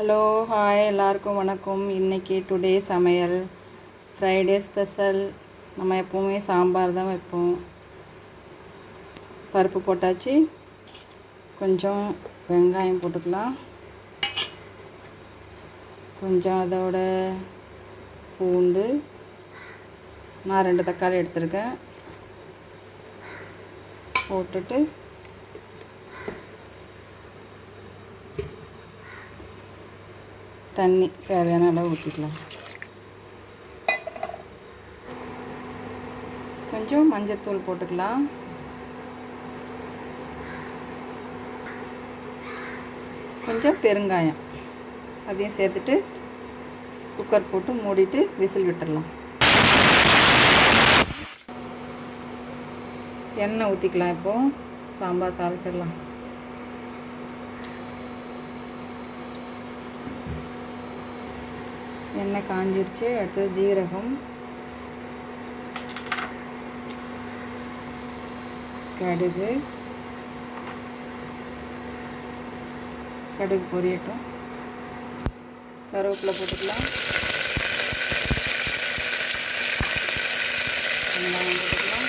Hello hi எல்லாருக்கும் வணக்கம். இன்றைக்கி டுடே சமையல். ஃப்ரைடே ஸ்பெஷல் நம்ம எப்போவுமே சாம்பார் தான் வைப்போம். பருப்பு போட்டாச்சு. கொஞ்சம் வெங்காயம் போட்டுக்கலாம். கொஞ்சம் அதோட பூண்டு. நான் ரெண்டு தக்காளி எடுத்திருக்கேன். போட்டுட்டு தண்ணி தேவையான அளவு ஊற்றிக்கலாம் கொஞ்சம் மஞ்சத்தூள் போட்டுக்கலாம். கொஞ்சம் பெருங்காயம் அதையும் சேர்த்துட்டு குக்கர் போட்டு மூடிட்டு விசில் விட்டுடலாம் எண்ணெய் ஊற்றிக்கலாம் இப்போது சாம்பார் தாளிச்சிடலாம். எண்ணெய் காஞ்சிருச்சு. அடுத்தது ஜீரகம். கடுகு. கடுகு பொரியட்டும். கருவேப்பிலை போட்டுக்கலாம். வெங்காயம் போட்டுக்கலாம்.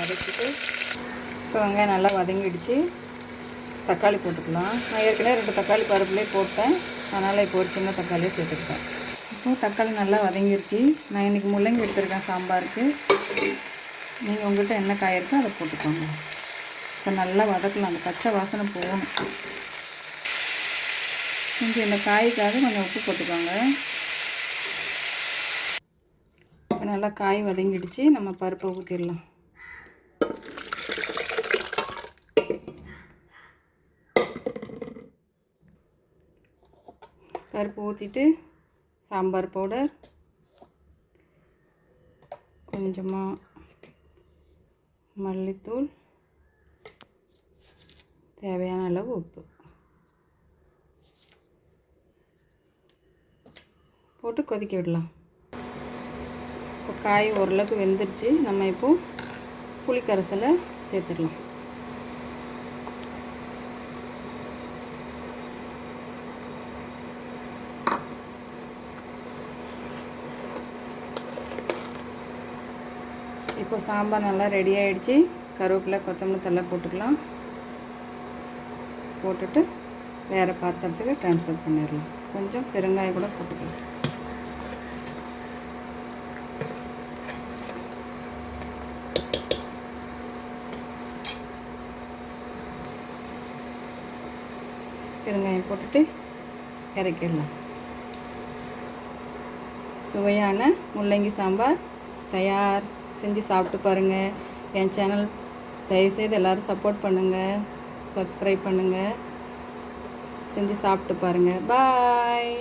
வதக்கிட்டு இப்போ வெங்காயம் நல்லா வதங்கிடுச்சு. தக்காளி போட்டுக்கலாம். நான் ஏற்கனவே ரெண்டு தக்காளி பருப்புலேயே போட்டேன். அதனால் இப்போ ஒரு சின்ன தக்காளியே சேர்த்துக்கிட்டேன். இப்போது தக்காளி நல்லா வதங்கிருச்சு. நான் இன்றைக்கி முள்ளங்கி எடுத்துருக்கேன் சாம்பாருக்கு. நீங்கள் உங்கள்கிட்ட என்ன காய் இருக்கோ அதை போட்டுக்கோங்க. இப்போ நல்லா வதக்கலாம் அந்த பச்சை வாசனை போகணும். கொஞ்சம் இந்த காய்க்காக கொஞ்சம் உப்பு போட்டுக்கோங்க. இப்போ நல்லா காய் வதங்கிடுச்சு. நம்ம பருப்பை ஊற்றிடலாம் பருப்பு ஊற்றிட்டு சாம்பார் பவுடர் கொஞ்சமாக மல்லித்தூள் தேவையான அளவு உப்பு. போட்டு கொதிக்க விடலாம். இப்போ காய் ஓரளவுக்கு வெந்துருச்சு நம்ம இப்போது புளிக்கரைசலை சேர்த்துடலாம். இப்போ சாம்பார் நல்லா ரெடி ஆகிடுச்சி கருவேப்பிலை கொத்தமல்லி தலை போட்டுக்கலாம். போட்டுட்டு வேறு பாத்திரத்துக்கு ட்ரான்ஸ்ஃபர் பண்ணிடலாம். கொஞ்சம் பெருங்காயம் கூட போட்டுக்கலாம். பெருங்காயம் போட்டுட்டு இறக்கிடலாம். சுவையான முள்ளங்கி சாம்பார் தயார். செஞ்சு சாப்பிட்டு பாருங்கள் என் சேனல் தயவுசெய்து எல்லோரும் சப்போர்ட் பண்ணுங்கள் சப்ஸ்கிரைப் பண்ணுங்கள் செஞ்சு சாப்பிட்டு பாருங்கள் பாய்